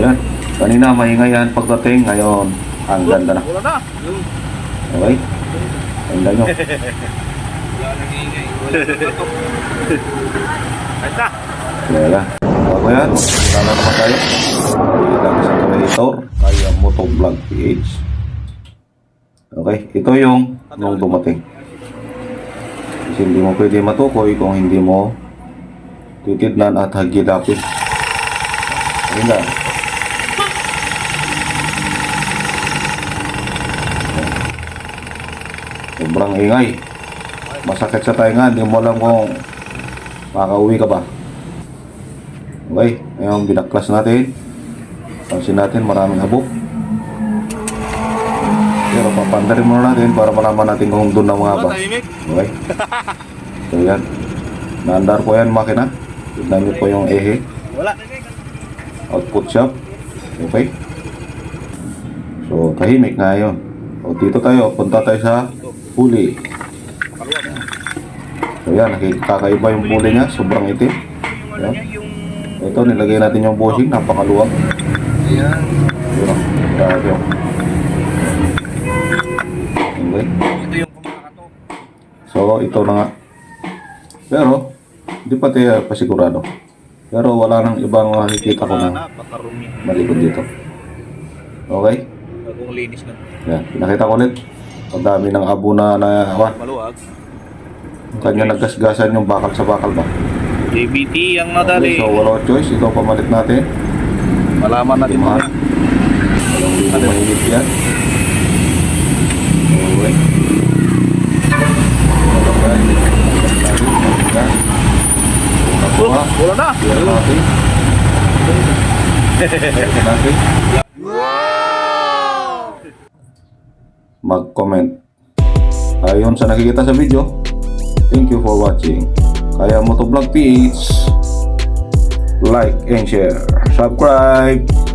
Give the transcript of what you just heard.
Ayan. Kanina maingay yan pagdating. Ngayon, ang ganda na. Wala na. Okay? Ganda nyo. Wala nang ingay. Wala bato. Ayos na. Bago yan, magsimula na naman tayo. Ilang sa creator, kaya Motovlog PH. Okay, ito yung nung dumating. Kasi hindi mo pwede matukoy kung hindi mo titidnan at hagilapin. Ayun lang. Sobrang ingay. Masakit sa tainga, hindi mo alam kung makakauwi ka ba. Okay, ngayon binaklas natin. Pansin natin maraming habok. Pero papandarin muna natin para malaman natin kung doon na mga ba. Okay. So yan. Naandar po yan makina. Tignan niyo po yung ehe. Wala. Output shop. Okay. So tahimik na yun. O dito tayo. Punta tayo sa huli. So yan. Nakikakaiba yung huli niya. Sobrang itim. Yan. Ito nilagay natin yung bushing. Napakaluwag. Ayan. Yun o. Grabe o. Okay. So, ito na nga. Pero, hindi pa tayo pasigurado. Pero wala nang ibang makikita ko na malikod dito. Okay? Bagong linis na. Yan. Pinakita ko ulit. Ang dami ng abo na na awan. Maluwag. Kanya naggasgasan yung bakal sa bakal ba? JBT ang Okay, nadali. so, wala choice. Ito ang pamalit natin. Malaman natin Lima. mga. Walang libo mahigit yan. Okay. Oh, wala na. Yan natin. Yan natin. Mag-comment. Ayon sa nakikita sa video, thank you for watching. Kaya Motovlog PH, like and share. Subscribe!